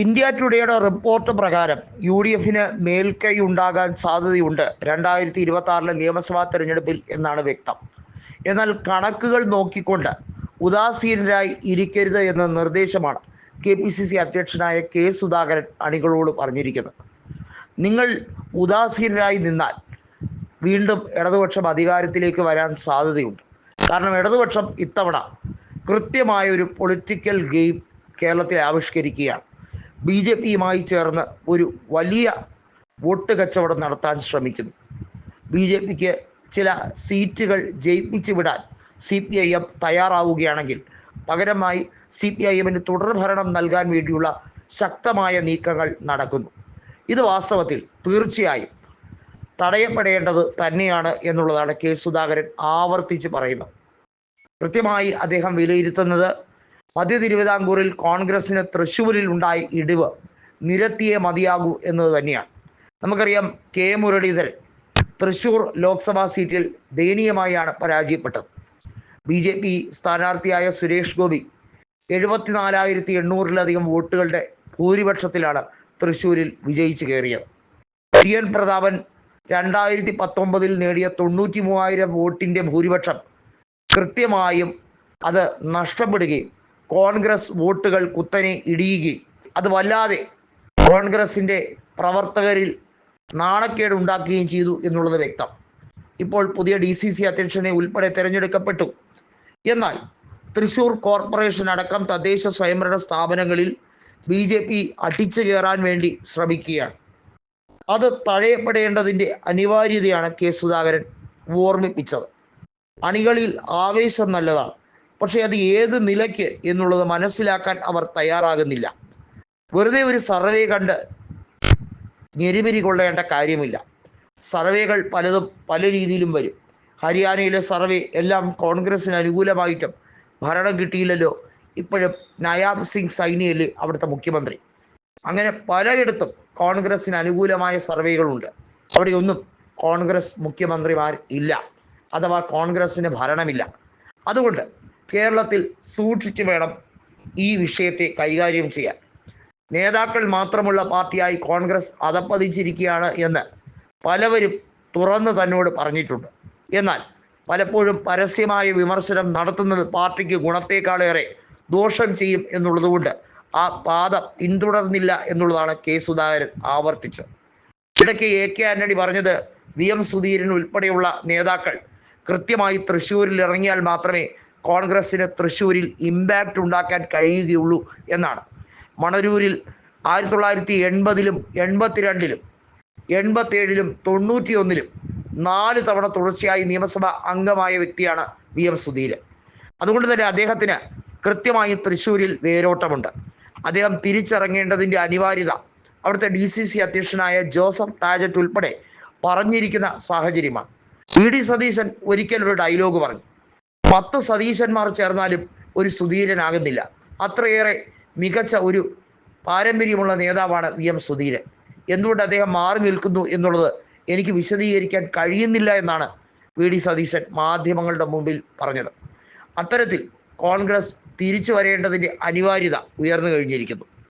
India ടുഡേയുടെ report പ്രകാരം U D എഫിന് മേൽക്കൈ ഉണ്ടാകാൻ സാധ്യതയുണ്ട് രണ്ടായിരത്തി ഇരുപത്തി ആറിലെ നിയമസഭാ തെരഞ്ഞെടുപ്പിൽ എന്നാണ് വ്യക്തം. എന്നാൽ കണക്കുകൾ നോക്കിക്കൊണ്ട് ഉദാസീനരായി ഇരിക്കരുത് എന്ന നിർദ്ദേശമാണ് കെ പി സി സി അധ്യക്ഷനായ കെ സുധാകരൻ അണികളോട് പറഞ്ഞിരിക്കുന്നത്. നിങ്ങൾ ഉദാസീനരായി നിന്നാൽ വീണ്ടും ഇടതുപക്ഷം അധികാരത്തിലേക്ക് വരാൻ സാധ്യതയുണ്ട്. കാരണം ഇടതുപക്ഷം ഇത്തവണ കൃത്യമായ ഒരു പൊളിറ്റിക്കൽ ഗെയിം കേരളത്തിൽ ആവിഷ്കരിക്കുകയാണ്. ബി ജെ പിയുമായി ചേർന്ന് ഒരു വലിയ വോട്ട് കച്ചവടം നടത്താൻ ശ്രമിക്കുന്നു. ബി ജെ പിക്ക് ചില സീറ്റുകൾ ജയിപ്പിച്ചു വിടാൻ സി പി ഐ എം തയ്യാറാവുകയാണെങ്കിൽ പകരമായി സി പി ഐ എമ്മിന് തുടർഭരണം നൽകാൻ വേണ്ടിയുള്ള ശക്തമായ നീക്കങ്ങൾ നടക്കുന്നു. ഇത് വാസ്തവത്തിൽ തീർച്ചയായും തടയപ്പെടേണ്ടത് തന്നെയാണ് എന്നുള്ളതാണ് കെ സുധാകരൻ ആവർത്തിച്ച് പറയുന്നത്. കൃത്യമായി അദ്ദേഹം വിലയിരുത്തുന്നത് മധ്യ തിരുവിതാംകൂറിൽ കോൺഗ്രസിന് തൃശ്ശൂരിൽ ഉണ്ടായ ഇടിവ് നിരത്തിയേ മതിയാകൂ എന്നത് തന്നെയാണ്. നമുക്കറിയാം കെ മുരളീധരൻ തൃശൂർ ലോക്സഭാ സീറ്റിൽ ദയനീയമായാണ് പരാജയപ്പെട്ടത്. ബി ജെ പി സ്ഥാനാർത്ഥിയായ സുരേഷ് ഗോപി എഴുപത്തിനാലായിരത്തി എണ്ണൂറിലധികം വോട്ടുകളുടെ ഭൂരിപക്ഷത്തിലാണ് തൃശൂരിൽ വിജയിച്ചു കയറിയത്. ടി എൻ പ്രതാപൻ രണ്ടായിരത്തി പത്തൊമ്പതിൽ നേടിയ തൊണ്ണൂറ്റി മൂവായിരം വോട്ടിന്റെ ഭൂരിപക്ഷം കൃത്യമായും അത് നഷ്ടപ്പെടുകയും കോൺഗ്രസ് വോട്ടുകൾ കുത്തനെ ഇടിയുകയും അത് വല്ലാതെ കോൺഗ്രസിന്റെ പ്രവർത്തകരിൽ നാണക്കേട് ഉണ്ടാക്കുകയും ചെയ്തു എന്നുള്ളത് വ്യക്തം. ഇപ്പോൾ പുതിയ ഡി സി സി അധ്യക്ഷനെ ഉൾപ്പെടെ തിരഞ്ഞെടുക്കപ്പെട്ടു. എന്നാൽ തൃശൂർ കോർപ്പറേഷൻ അടക്കം തദ്ദേശ സ്വയംഭരണ സ്ഥാപനങ്ങളിൽ ബി ജെ പി അടിച്ചു കയറാൻ വേണ്ടി ശ്രമിക്കുകയാണ്. അത് തഴയപ്പെടേണ്ടതിന്റെ അനിവാര്യതയാണ് കെ സുധാകരൻ ഓർമ്മിപ്പിച്ചത്. അണികളിൽ ആവേശം നല്ലതാണ്. പക്ഷേ അത് ഏത് നിലയ്ക്ക് എന്നുള്ളത് മനസ്സിലാക്കാൻ അവർ തയ്യാറാകുന്നില്ല. വെറുതെ ഒരു സർവേ കണ്ട് ഞെരിപിരി കൊള്ളേണ്ട കാര്യമില്ല. സർവേകൾ പലതും പല രീതിയിലും വരും. ഹരിയാനയിലെ സർവേ എല്ലാം കോൺഗ്രസിന് അനുകൂലമായിട്ടും ഭരണം കിട്ടിയില്ലല്ലോ. ഇപ്പോഴും നയാബ് സിംഗ് സൈനിയല്ലേ അവിടുത്തെ മുഖ്യമന്ത്രി. അങ്ങനെ പലയിടത്തും കോൺഗ്രസിന് അനുകൂലമായ സർവേകളുണ്ട്. അവിടെയൊന്നും കോൺഗ്രസ് മുഖ്യമന്ത്രിമാർ ഇല്ല. അഥവാ കോൺഗ്രസ്സിന് ഭരണമില്ല. അതുകൊണ്ട് കേരളത്തിൽ സൂക്ഷിച്ചു വേണം ഈ വിഷയത്തെ കൈകാര്യം ചെയ്യാൻ. നേതാക്കൾ മാത്രമുള്ള പാർട്ടിയായി കോൺഗ്രസ് അതപ്പതിച്ചിരിക്കുകയാണ് എന്ന് പലവരും തുറന്ന് തന്നോട് പറഞ്ഞിട്ടുണ്ട്. എന്നാൽ പലപ്പോഴും പരസ്യമായ വിമർശനം നടത്തുന്നത് പാർട്ടിക്ക് ഗുണത്തേക്കാളേറെ ദോഷം ചെയ്യും എന്നുള്ളതുകൊണ്ട് ആ പാത പിന്തുടർന്നില്ല എന്നുള്ളതാണ് കെ സുധാകരൻ ആവർത്തിച്ചത്. ഇടയ്ക്ക് എ കെ ആന്റണി പറഞ്ഞത് വി എം സുധീരൻ ഉൾപ്പെടെയുള്ള നേതാക്കൾ കൃത്യമായി തൃശ്ശൂരിൽ ഇറങ്ങിയാൽ മാത്രമേ കോൺഗ്രസ്സിന് തൃശ്ശൂരിൽ ഇമ്പാക്റ്റ് ഉണ്ടാക്കാൻ കഴിയുകയുള്ളൂ എന്നാണ്. മണരൂരിൽ ആയിരത്തി തൊള്ളായിരത്തി എൺപതിലും എൺപത്തിരണ്ടിലും എൺപത്തേഴിലും തൊണ്ണൂറ്റിയൊന്നിലും നാല് തവണ തുടർച്ചയായി നിയമസഭ അംഗമായ വ്യക്തിയാണ് വി എം സുധീരൻ. അതുകൊണ്ട് തന്നെ അദ്ദേഹത്തിന് കൃത്യമായി തൃശ്ശൂരിൽ വേരോട്ടമുണ്ട്. അദ്ദേഹം തിരിച്ചിറങ്ങേണ്ടതിന്റെ അനിവാര്യത അവിടുത്തെ ഡി സി സി അധ്യക്ഷനായ ജോസഫ് ടാജറ്റ് ഉൾപ്പെടെ പറഞ്ഞിരിക്കുന്ന സാഹചര്യമാണ്. വി ഡി സതീശൻ ഒരിക്കലൊരു ഡയലോഗ് പറഞ്ഞു. പത്ത് സതീശന്മാർ ചേർന്നാലും ഒരു സുധീരനാകുന്നില്ല. അത്രയേറെ മികച്ച ഒരു പാരമ്പര്യമുള്ള നേതാവാണ് വി എം സുധീരൻ. എന്തുകൊണ്ട് അദ്ദേഹം മാറി നിൽക്കുന്നു എന്നുള്ളത് എനിക്ക് വിശദീകരിക്കാൻ കഴിയുന്നില്ല എന്നാണ് വി ഡി സതീശൻ മാധ്യമങ്ങളുടെ മുമ്പിൽ പറഞ്ഞത്. അത്തരത്തിൽ കോൺഗ്രസ് തിരിച്ചു വരേണ്ടതിന്റെ അനിവാര്യത ഉയർന്നു കഴിഞ്ഞിരിക്കുന്നു.